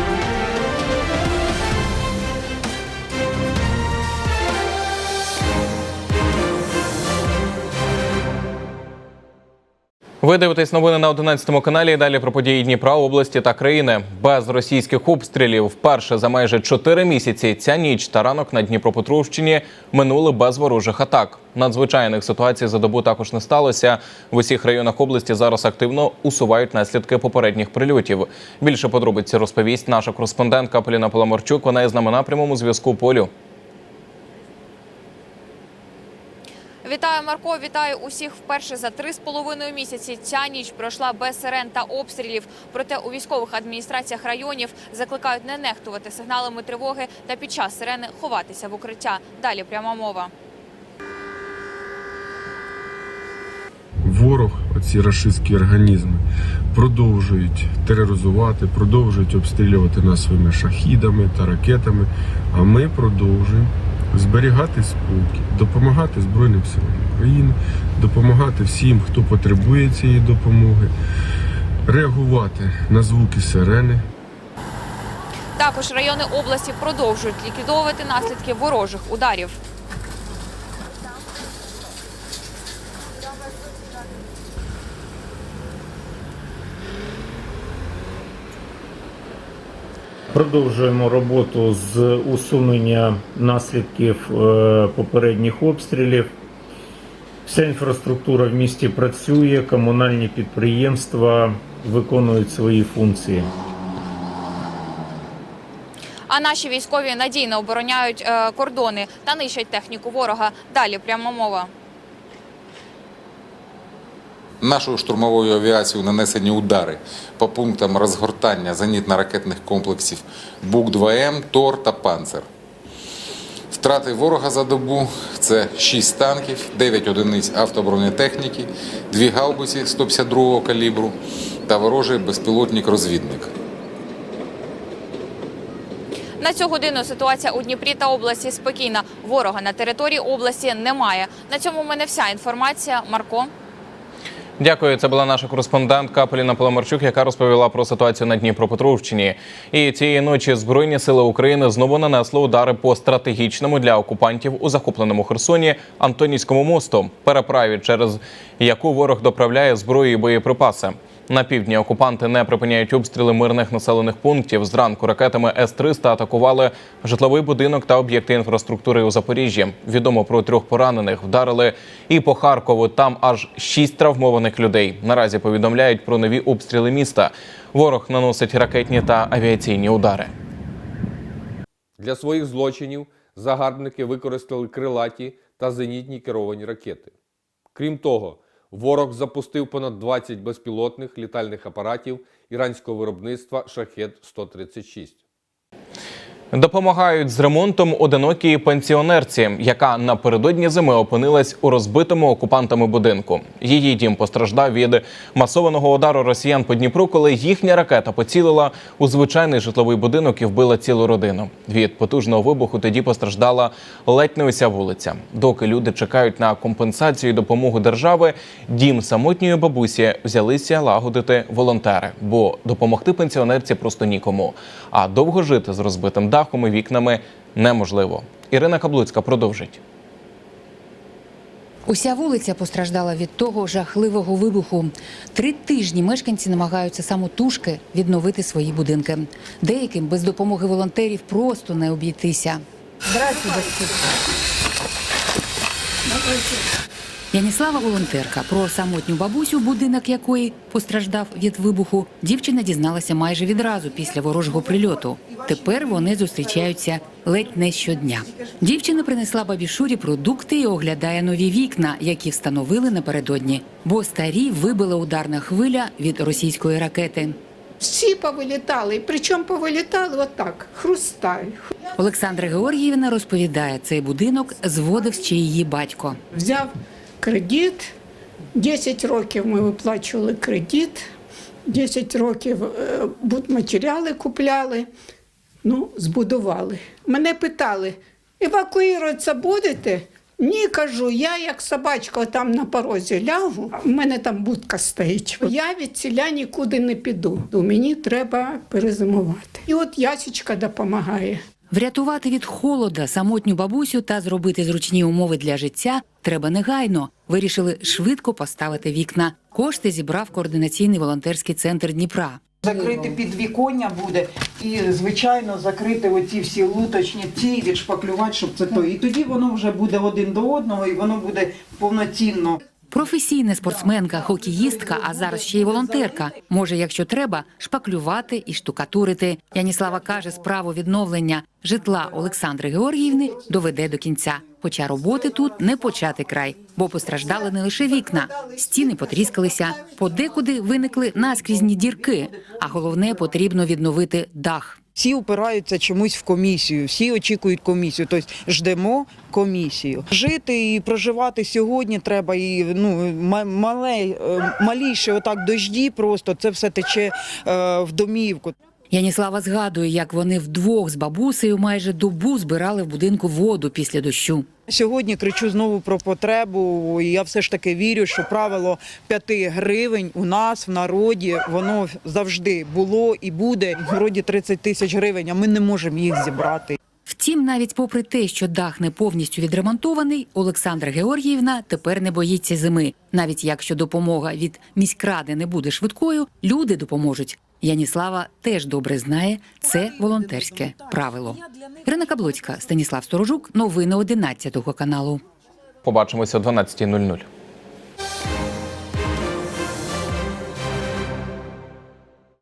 Дякую. Ви дивитесь новини на 11 каналі. Далі про події Дніпра, області та країни. Без російських обстрілів вперше за майже 4 місяці ця ніч та ранок на Дніпропетровщині минули без ворожих атак. Надзвичайних ситуацій за добу також не сталося. В усіх районах області зараз активно усувають наслідки попередніх прильотів. Більше подробиці розповість наша кореспондентка Поліна Поломарчук. Вона з нами на прямому зв'язку. Полю. Вітаю, Марко. Вітаю усіх вперше за три з половиною місяці. Ця ніч пройшла без сирен та обстрілів. Проте у військових адміністраціях районів закликають не нехтувати сигналами тривоги та під час сирени ховатися в укриття. Далі пряма мова. ворог, оці рашистські організми, продовжують тероризувати, продовжують обстрілювати нас своїми шахідами та ракетами. А ми продовжуємо зберігати спокій, допомагати Збройним силам України, допомагати всім, хто потребує цієї допомоги, реагувати на звуки сирени. Також райони області продовжують ліквідовувати наслідки ворожих ударів. Продовжуємо роботу з усунення наслідків е, попередніх обстрілів. Вся інфраструктура в місті працює, комунальні підприємства виконують свої функції. А наші військові надійно обороняють е, кордони та нищать техніку ворога. Далі пряма мова. Нашою штурмовою авіацією нанесені удари по пунктам розгортання зенітно-ракетних комплексів БУК-2М, ТОР та Панцер. Втрати ворога за добу це 6 танків, 9 одиниць автобронетехніки, 2 гаубиці 152-го калібру та ворожий безпілотник-розвідник. На цю годину ситуація у Дніпрі та області спокійна. Ворога на території області немає. На цьому в мене вся інформація. Марко. Дякую. Це була наша кореспондентка Поліна Поломарчук, яка розповіла про ситуацію на Дніпропетровщині. І цієї ночі Збройні сили України знову нанесли удари по стратегічному для окупантів у захопленому Херсоні Антонівському мосту, переправі, через яку ворог доправляє зброю і боєприпаси. На півдні окупанти не припиняють обстріли мирних населених пунктів. Зранку ракетами С-300 атакували житловий будинок та об'єкти інфраструктури у Запоріжжі. Відомо про трьох поранених. Вдарили і по Харкову. Там аж шість травмованих людей. Наразі повідомляють про нові обстріли міста. Ворог наносить ракетні та авіаційні удари. Для своїх злочинів загарбники використали крилаті та зенітні керовані ракети. Крім того, ворог запустив понад 20 безпілотних літальних апаратів іранського виробництва Шахет-136. Допомагають з ремонтом одинокій пенсіонерці, яка напередодні зими опинилась у розбитому окупантами будинку. Її дім постраждав від масованого удару росіян по Дніпру, коли їхня ракета поцілила у звичайний житловий будинок і вбила цілу родину. Від потужного вибуху тоді постраждала ледь не уся вулиця. Доки люди чекають на компенсацію і допомогу держави, дім самотньої бабусі взялися лагодити волонтери, бо допомогти пенсіонерці просто нікому. А довго жити з розбитим дахом і вікнами неможливо. Ірина Каблуцька продовжить. Уся вулиця постраждала від того жахливого вибуху. Три тижні мешканці намагаються самотужки відновити свої будинки. Деяким без допомоги волонтерів просто не обійтися. Здравствуйте. Яніслава волонтерка про самотню бабусю, будинок якої постраждав від вибуху. Дівчина дізналася майже відразу після ворожого прильоту. Тепер вони зустрічаються ледь не щодня. Дівчина принесла бабі Шурі продукти і оглядає нові вікна, які встановили напередодні, бо старі вибила ударна хвиля від російської ракети. Всі повилітали, причому повилітали отак, хрусталь. Олександра Георгіївна розповідає, цей будинок зводив ще її батько. Взяв кредит, 10 років ми виплачували кредит, 10 років е, будматеріали купляли, ну, збудували. Мене питали, евакуюватися будете? Ні, кажу, я як собачка там на порозі лягу, в мене там будка стоїть. Я від ціля нікуди не піду. Мені треба перезимувати. І от ясічка допомагає. Врятувати від холода самотню бабусю та зробити зручні умови для життя треба негайно. Вирішили швидко поставити вікна. Кошти зібрав координаційний волонтерський центр Дніпра. Закрити підвіконня буде і, звичайно, закрити оці всі луточні ці, відшпаклювати, щоб це то. І тоді воно вже буде один до одного, і воно буде повноцінно. Професійна спортсменка, хокеїстка, а зараз ще й волонтерка. Може, якщо треба, шпаклювати і штукатурити. Яніслава каже, справу відновлення житла Олександри Георгіївни доведе до кінця. Хоча роботи тут не почати край, бо постраждали не лише вікна, стіни потріскалися, подекуди виникли наскрізні дірки. А головне потрібно відновити дах. Всі опираються чомусь в комісію, всі очікують комісію. Тобто ждемо комісію. Жити і проживати сьогодні треба. І ну ма- мале, е, маліше отак дожді, просто це все тече е, в домівку. Яніслава згадує, як вони вдвох з бабусею майже добу збирали в будинку воду після дощу. Сьогодні кричу знову про потребу. і Я все ж таки вірю, що правило 5 гривень у нас в народі воно завжди було і буде. В народі 30 тисяч гривень, а ми не можемо їх зібрати. Втім, навіть попри те, що дах не повністю відремонтований, Олександра Георгіївна тепер не боїться зими. Навіть якщо допомога від міськради не буде швидкою, люди допоможуть. Яніслава теж добре знає це волонтерське правило. Ірина Каблоцька, Станіслав Сторожук, новини 11 каналу. Побачимося о 12.00.